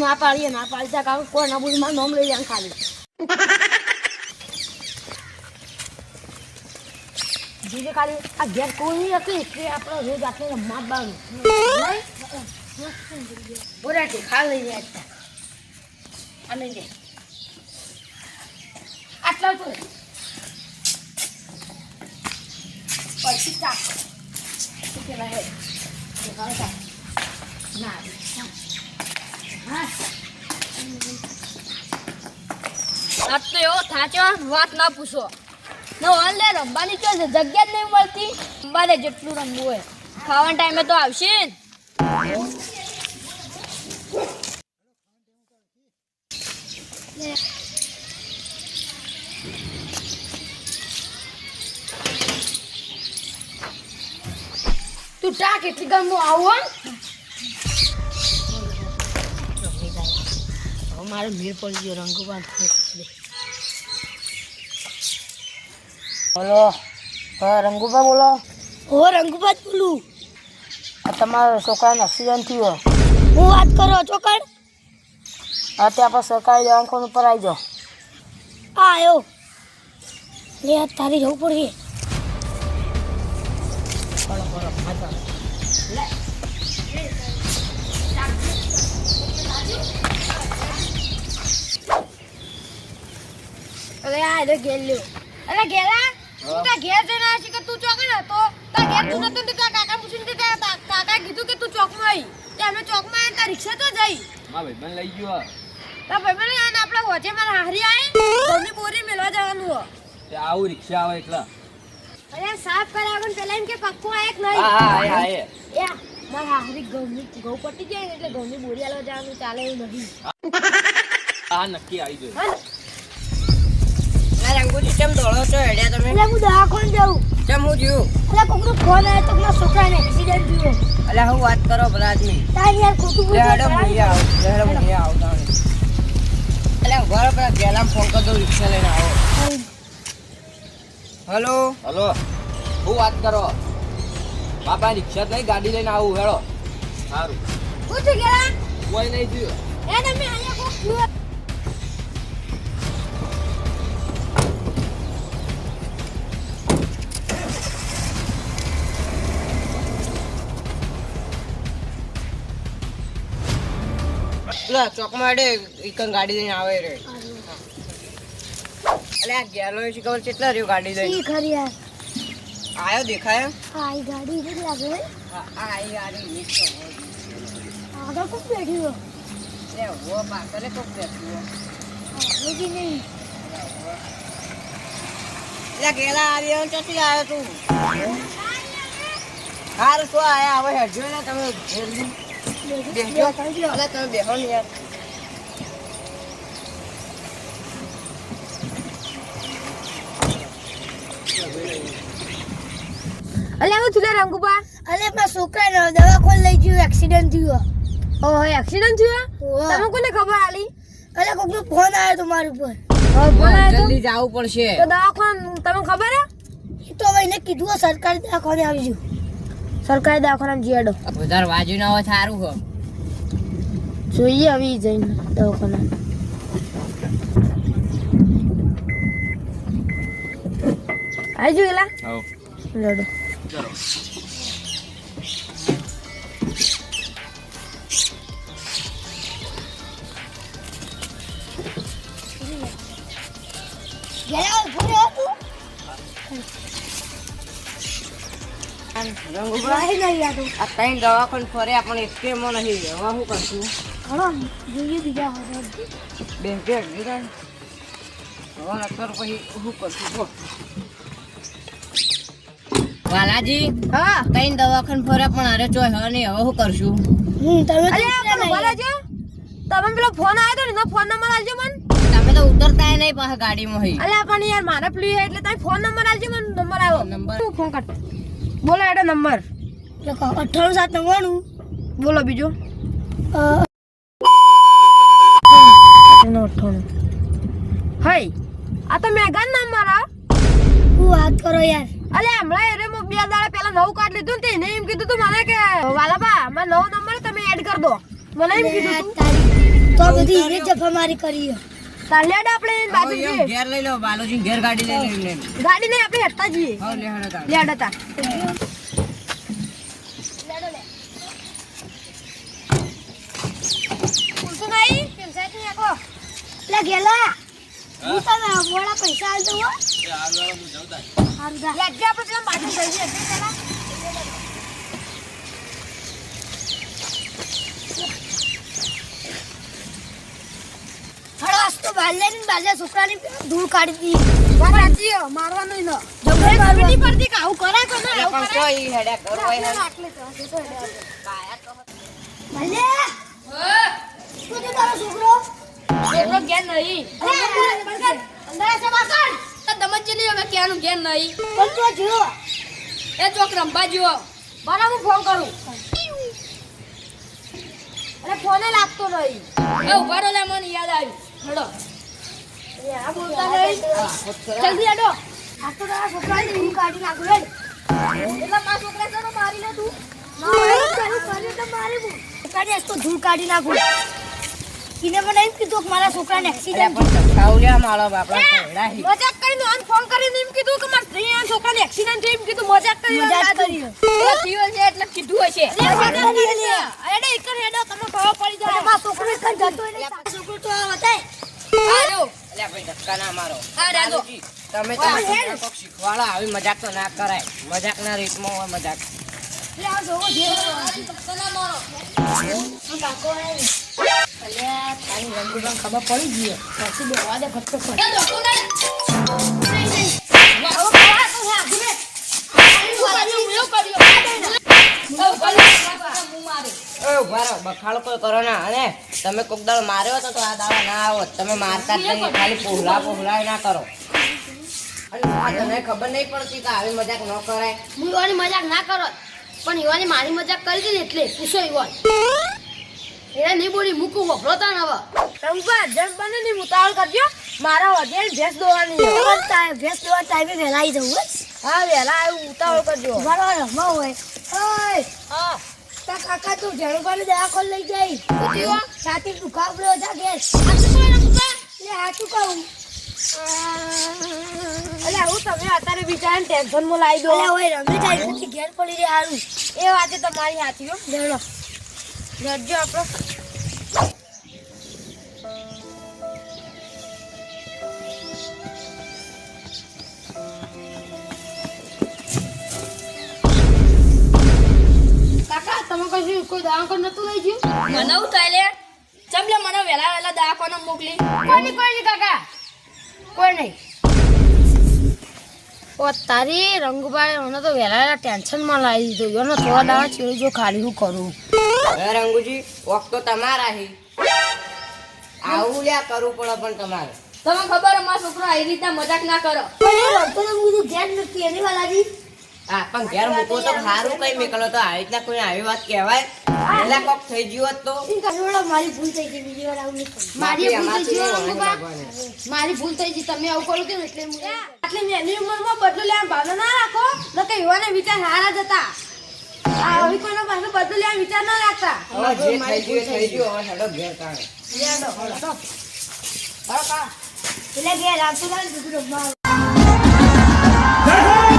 ના પાડીએ, ના પાડી કોઈ ના બોલી મારું નામ લઈ જાય ખાલી. બીજું ખાલી આ ઘેર કોઈ હતી એટલે આપણે રોજ આટલે રમવા જ બોરા નહીં? બોલે તું ખા લઈ જાય અને. હા. તો એવો થાચવા વાત ના પૂછો. ઓનલે રમવાની તો જગ્યા જ નહીં મળતી. રમવાને જેટલું રમવું હોય. ખાવાના ટાઈમે તો આવશે તું ટાક એટલે ગમનું આવું હવે મારે મેળ પડી ગયો રંગોબાન બોલો. હા રંગુબા બોલો. ઓ રંગુબાજ બોલું. આ તમારા છોકરાને એક્સિડન્ટ થયો. હું વાત કરો ચોકડ હા ત્યાં પર સરકારી દવાખાના ઉપર આવી જાઓ આ આવ્યો લે તારી જવું પડશે. અરે આ એટલે ઘેર લ્યો. અરે ઘેરા તું તાર ઘેર જઈને કે તું ચોકડ હતો તાર ઘેર તું નતો ને તાર કાકા પૂછીને તે કાકા કીધું કે તું ચોકમાં આવી તે અમે ચોકમાં આવીને તાર રિક્ષા તો જઈ. મારા ભાઈબંધ લઈ ગયો તાર ભાઈ આને આપણે હોજે મારા હારી આવી ઘરની બોરી મેળવા જવાનું હો. તે આવું રિક્ષા આવે એટલે અરે સાફ કર્યા વગર પેલા એમ કે પક્કો આ એક હા નહીં હા આયે આયે યા મારા હારી પટી જાય ને એટલે ઘઉંની બોરી આલવા જવાનું ચાલે એવું નહીં હા નક્કી આવી ગયો. કેમ દોડો છો? હેડ્યા તમે? એટલે હું દવાખાને જાઉં. કેમ હું જીવું એટલે કોકનો ફોન આવ્યો તો મારા છોકરાને એક્સિડન્ટ થયો. એટલે હું વાત કરો ભલા આદમી તાર યાર ખોટું લે હેડો બોલતો આવ હેડો લે આવ તાણે એટલે ઘર પેલા ગેલામ ફોન કરી દઉં રિક્ષા લઈને આવો. હલો? હલો. હું વાત કરો? બાપા રિક્ષા નહીં ગાડી લઈને આવું હેડો. સારું. હું ગયા કોઈ નહીં થયું. એ તમે અહીંયા કોક જુઓ. ચોક ચોકમાં ઇકન ગાડી લઈને આવે રે. અલે આ ગેલો છે ખબર કેટલા રહ્યો ગાડી લઈને? ઈ ખરી યાર આયો દેખાય? હા ઈ ગાડી કેટલી લાગે હા આ ઈ ગાડી નીચે આગળ કોક બેઠ્યો લે હો પાછળ કોક બેઠ્યો બી નહીં. એટલે ગેલા આવ્યો ચોથી આવ્યો તું? હારું શું આયા હવે હજુ ને તમે જલ્દી. તમે બેહો ને યાર અલે હું તુલા રંગુબા અલે મારા છોકરાને દવાખાને લઈ ગયો? એક્સિડન્ટ થયો. ઓહો એક્સિડન્ટ થયો? તમે કોને ખબર આલી? અલે કોકનો ફોન આવ્યો તમારી મારી ઉપર. જલ્દી જવું પડશે. તો દવાખાને તમને ખબર હે? તો હવે એને કીધું સરકારી દવાખાને આવજો. સરકારી દવાખાના જીયાડો વધારે વાજુ ના હોય સારું હો. જોઈએ આવી જઈને દવાખાના આવી જો એલા લડો. ગેલા ઊભો રહ્યો આ ત્રણ દવાખાને ફર્યા પણ એકેમાં નહીં. હવે શું કરશું? ઘણો જોઈએ બીજા હોસ્પિટલ બે બે હવે નકર પછી શું કરશું બોલ વાલાજી હા? ત્રણ દવાખાને ફર્યા પણ અરે ચોય હવે નહીં હવે શું કરશું? હું તમે પેલો ફોન આવ્યો તો ને ફોન નંબર આલજો મને. તમે તો ઉતરતા નહીં પાછા ગાડીમાં હઈ અલ્યા પણ યાર મારા પ્લી એટલે તમે ફોન નંબર આલજો મને નંબર આવ્યો નંબર? હું ફોન કર. બોલો એડો નંબર. અઠાણું સાત નવ્વાણું. બોલો બીજો. અઠ્ઠાણું. હઈ આ તો મેઘા નંબર આ હું વાત કરો યાર. અલે હમણાં એરે મેં બે દાડા પહેલા નવું કાર્ડ લીધું ને એને એમ કીધું તું મને કે વાલાબા મારો નવો નંબર તમે એડ કરી દો. મને એમ કીધું તું. બધી જફા મારી કરી તાલિયાડ આપણે બાજુ જઈએ ઘેર લઈ લો બાલોજી ઘેર ગાડી લઈ લો એમને. ગાડી નહીં આપણે હેઠતા જઈએ. હા લે હેડો તાણ. લેડ હતા પૂછું નહીં પંચાયતની આખો. એટલે ગેલા. હું. તને મોડા પૈસા આલ દઉં હો. હારું જા. લેટ આપણે પેલા બાજુ જઈએ. પેલા આજ તો બાલે છોકરાની ધૂળ કાઢી દી મારવાનું ન ખબર નહીં પડતી કે આવું કરાય કે ના આવું પણ ઈ હેડ્યા કરો હોય ને. આટલે તો, આટલે તો હેડે. બાલે શું તારો છોકરો? છોકરો ઘેર નહીં. અંદર છે વાસણ. તો દમનજી નહીં હવે ક્યાંનું ઘેર નહીં. પણ તો જો એ ચોક રંભા જેવો. બરાબર હું ફોન કરું. અરે ફોને લાગતો નહીં. એ ઊભા રહો લે મને યાદ આવ્યું. હેડો. ધૂળ કાઢી નાખું હેડ. એટલે મારા છોકરા છે મારી લે તું ના, એવું કર્યું, કર્યું તો મારી હું. છોકરાની તો ધૂળ કાઢી નાખું એને મને એમ કીધું કે મારા છોકરાને એક્સિડન્ટ પણ મારો બાપડા ઘોડા હી. મજાક કરીને આને ફોન કરીને એમ કીધું કે મારા છોકરાને એક્સિડન્ટ થયું કીધું મજાક કરી મજાક કરી. થયો છોકરો છોકરો તો આ બતાય. એટલે ભાઈ ધક્કા ના મારો તમે શીખવાડો આવી મજાક તો ના કરાય. મજાક. ના. રીતમાં હોય મજાક ખબર પડી ગઈ પછી બેવા દે બખાડો કોઈ કરો ના. અને તમે કોક દાડો માર્યો હતો તો આ દાડા ના આવો. તમે મારતા જ નહીં ખાલી પોહલા પોહલા ના કરો. અને તને ખબર નહીં પડતી કે આવી મજાક ન કરાય. હું યુવાની મજાક ના કરો. પણ યુવાની મારી મજાક કરી હતી ને એટલે પૂછો યુવાન એને નહીં બોલી મૂકું વફરોતા ને હવે રંગવા જસ બને નહીં ઉતાવળ કરજો. મારા વધે ભેંસ દોવાની છે. ભેંસ દોવા ટાઈમે વહેલા આવી જવું હા વેલા આવ્યું ઉતાવળ કરજો. રહો રમવા હોય. હા. તા કાકા તું જણુભાઈ દવાખોલ લઈ જાય. થયું? છાતી દુખાવડો હતા એટલે હાચું કહું એટલે હું તમે અત્યારે બિચારાને ટેન્શનમાં લાવી દો. હોય રમે જાય પછી ઘેર પડી રહે હારું. એ વાતે તમારી હાથી હો. લેવડો રડજો આપણો. કોઈ દવાખાન નતું લઈ ગયું? મને હું થાય લે ચમ લે મને વેલા વેલા દવાખાને મોકલી. કોઈ નહીં કોઈ નહીં કાકા. કોઈ નહીં. ઓ તારી રંગુભાઈ મને તો વેલા વહેલા ટેન્શનમાં લાવી દીધો. એનો થોડા દાડા ચીડી જો ખાલી હું કરું. હવે રંગુજી વખત તો તમારા હી. આવું લ્યા કરવું પડે પણ તમારે. તમે ખબર અમારા છોકરો આવી રીતના મજાક ના કરો? બધું ધ્યાન નથી. એની વાલાજી હા પણ ઘેર મૂકો તો સારું કઈ નીકળો તો આવી રીતના કોઈ આવી વાત કહેવાય. પેલા કોક થઈ ગયું હોત તો. મારી ભૂલ થઈ ગઈ બીજી વાર આવું મારી ભૂલ થઈ ગઈ. મારી ભૂલ થઈ ગઈ તમે આવું કરો કે એટલે આટલી નાની ઉંમરમાં બદલું લેવા ભાવના ના રાખો ન કે યુવાને વિચાર સારા જ હતા. આ કોઈનો પાસે બદલો લેવા વિચાર ના રાખતા. જે થઈ ગયું થઈ ગયું હવે હેડો ઘેર કાઢો. લેડો, હેડો. એટલે ઘેર આવતો ના દૂધ રમવા આવે.